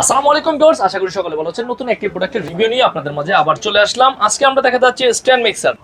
আসসালামু আলাইকুম আশা করি সকলে ভালো আছেন। নতুন একটি প্রোডাক্টের রিভিউ নিয়ে আপনাদের মাঝে আবার চলে আসলাম। আজকে আমরা দেখা যাচ্ছে স্ট্যান্ড মিক্সার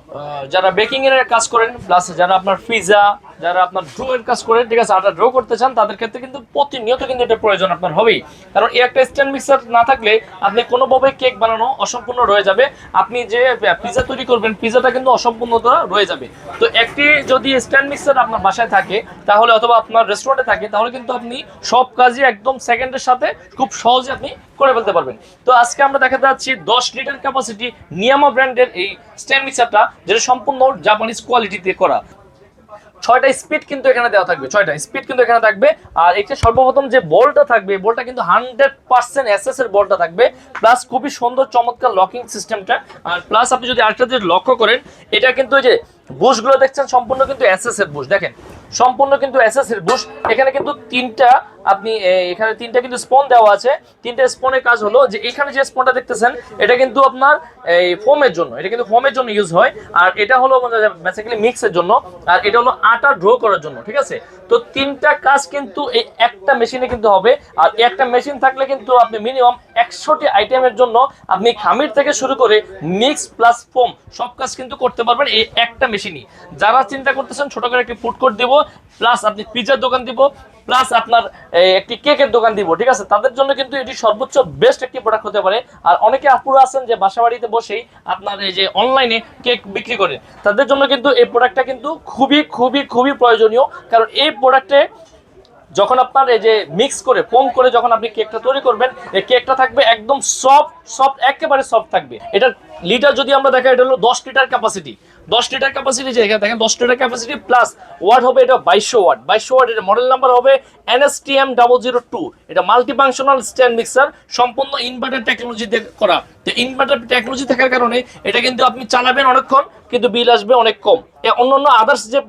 যারা বেকিং এর কাজ করেন প্লাস যারা আপনার পিজা যারা আপনার ড্রো এর কাজ করেন, ঠিক আছে আটা ড্রো করতে চান, তাদের ক্ষেত্রে কিন্তু প্রতিনিয়ত কিন্তু এটা প্রয়োজন আপনার হবেই। কারণ এই একটা স্ট্যান্ড মিক্সার না থাকলে আপনি কোনোভাবে কেক বানানো অসম্পূর্ণ রয়ে যাবে। আপনি যে পিজা তৈরি করবেন পিজাটা কিন্তু অসম্পূর্ণতা রয়ে যাবে। তো একটি যদি স্ট্যান্ড মিক্সার আপনার বাসায় থাকে, তাহলে অথবা আপনার রেস্টুরেন্টে থাকে, তাহলে কিন্তু আপনি সব কাজই একদম সেকেন্ডের সাথে খুব সহজে আপনি করে ফেলতে পারবেন। তো আজকে আমরা দেখা যাচ্ছি দশ লিটার ক্যাপাসিটি নিয়ামা ব্র্যান্ডের এই স্ট্যান্ড মিক্সারটা যেটা সম্পূর্ণ জাপানিজ কোয়ালিটিতে করা। ছয়টা স্পিড কিন্তু এখানে দেওয়া থাকবে, ছয়টা স্পিড কিন্তু এখানে থাকবে। আর এটা সর্বপ্রথম যে বলটা থাকবে বলটা কিন্তু হান্ড্রেড পার্সেন্ট এসএস এর বলটা থাকবে প্লাস খুবই সুন্দর চমৎকার লকিং সিস্টেমটা আর প্লাস আপনি যদি আরেকটা যদি লক্ষ্য করেন, এটা কিন্তু ওই যে বুশগুলো দেখছেন, সম্পূর্ণ কিন্তু এসএস এর বুশ দেখেন, সম্পূর্ণ কিন্তু এসএস এর বুশ এখানে কিন্তু তিনটা আপনি এখানে তিনটা কিন্তু স্পন দেওয়া আছে। তিনটা স্পনের কাজ হলো যে এখানে যে স্পনটা দেখতেছেন, এটা কিন্তু আপনার এই ফোমের জন্য, এটা কিন্তু ফোমের জন্য ইউজ হয়। আর এটা হলো বেসিক্যালি মিক্সের জন্য। আর এটা হলো আটা ড্র করার জন্য, ঠিক আছে? তো তিনটা কাজ কিন্তু এই একটা মেশিনে কিন্তু হবে। আর একটা মেশিন থাকলে কিন্তু আপনি মিনিমাম একশোটি আইটেমের জন্য আপনি খামির থেকে শুরু করে মিক্স প্লাস ফোম সব কাজ কিন্তু করতে পারবেন এই একটা মেশিনই যারা চিন্তা করতেছেন, ছোট করে একটি ফুড কোর্ট দিব প্লাস আপনি পিজার দোকান দিব প্লাস আপনার একটি কেকের দোকান দিব, ঠিক আছে? তাদের জন্য কিন্তু এটি সর্বোচ্চ বেস্ট একটি প্রোডাক্ট হতে পারে। আর অনেকে আপুরা আছেন যে বাসা বাড়িতে বসেই আপনার এই যে অনলাইনে কেক বিক্রি করেন তাদের জন্য কিন্তু এই প্রোডাক্টটা কিন্তু খুবই খুবই খুবই প্রয়োজনীয়। কারণ এই প্রোডাক্টে যখন আপনার এই যে মিক্স করে ফোম করে যখন আপনি কেকটা তৈরি করবেন, এই কেকটা থাকবে একদম সফট সফট একেবারে সফট থাকবে। এটা লিটার যদি আমরা দেখা এটা হলো দশ লিটার ক্যাপাসিটি দশ লিটার ক্যাপাসিটি যে এখানে দেখেন, দশ লিটার ক্যাপাসিটি প্লাস ওয়াট হবে এটা বাইশশো ওয়াট বাইশশো ওয়াট এটা মডেল নাম্বার হবে এনএসটিএম ডাবল জিরো টু এটা মাল্টি ফাংশনাল স্ট্যান্ড মিক্সার সম্পূর্ণ ইনভার্টার টেকনোলজি করা। তো ইনভার্টার টেকনোলজি থাকার কারণে এটা কিন্তু আপনি চালাবেন অনেকক্ষণ, কিন্তু বিল আসবে অনেক কম। অন্যান্য আদার্স যে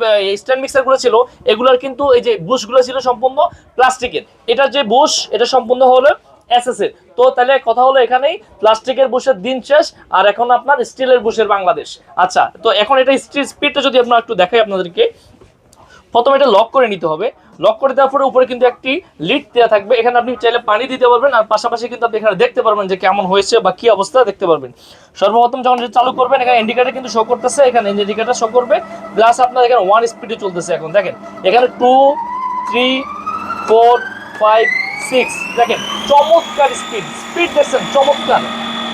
স্ট্যান্ড মিক্সারগুলো ছিল, এগুলোর কিন্তু এই যে বুশগুলো ছিল সম্পূর্ণ প্লাস্টিকের এটা যে বুশ এটা সম্পূর্ণ হলো এসএস এর। তো তাহলে কথা হলো এখানেই। প্লাস্টিকের বুশের দিন শেষ, আর এখন আপনার স্টিলের বুশের বাংলাদেশ। আচ্ছা তো এখন এটা স্টিল স্পিডটা যদি আপনার একটু দেখাই আপনাদেরকে। প্রথমে এটা লক করে নিতে হবে। লক করে দেওয়ার পরে উপরে কিন্তু একটি লিড দেওয়া থাকবে। এখানে আপনি চাইলে পানি দিতে পারবেন, আর পাশাপাশি কিন্তু আপনি এখানে দেখতে পারবেন যে কেমন হয়েছে বা কি অবস্থা দেখতে পারবেন। সর্বপ্রথম যখন চালু করবেন, এখানে ইন্ডিকেটার কিন্তু শো করতেছে। এখানে ইন্ডিকেটার শো করবে। প্লাস আপনার এখানে ওয়ান স্পিডে চলতেছে এখন। দেখেন, এখানে two three four five six দেখেন, চমৎকার স্পিড স্পিড দেখছেন, চমৎকার।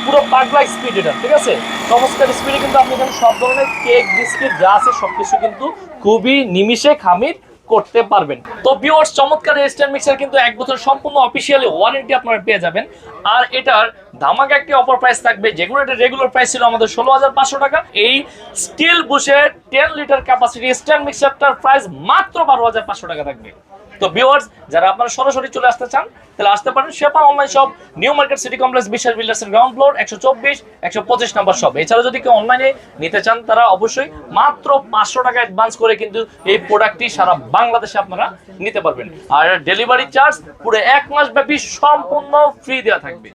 পুরো পাগলা স্পিড এটা, ঠিক আছে? চমৎকার স্পিডে কিন্তু আপনি এখানে সব ধরনের কেক বিস্কিট যা আছে সবকিছু কিন্তু খুবই নিমিষে খামির করতে পারবেন। তো ভিউয়ার্স চমৎকার স্ট্যান্ড মিক্সার কিন্তু এক বছর সম্পূর্ণ অফিসিয়ালি ওয়ারেন্টি আপনারা পেয়ে যাবেন। আর এটার ধামাকা একটি অফার প্রাইস থাকবে যেগুলো এটা রেগুলার প্রাইস ছিল আমাদের ষোলো হাজার পাঁচশো টাকা। এই স্টিল বুশের টেন লিটার ক্যাপাসিটি স্ট্যান্ড মিক্সারটার প্রাইস মাত্র বারো হাজার পাঁচশো টাকা থাকবে। তো ভিউয়ার্স যারা আপনারা সরাসরি চলে আসতে চান, তাহলে আসতে পারেন শেপা online shop New Market City Complex Biswas বিল্ডার্সের ground floor একশো চব্বিশ, একশো পঁচিশ নাম্বার শপ এছাড়া যদি কেউ অনলাইনে নিতে চান, তারা অবশ্যই মাত্র পাঁচশো টাকা অ্যাডভান্স করে কিন্তু এই প্রোডাক্টটি সারা বাংলাদেশে আপনারা নিতে পারবেন। আর ডেলিভারি চার্জ পুরো এক মাস ব্যাপী সম্পূর্ণ ফ্রি দেওয়া থাকবে।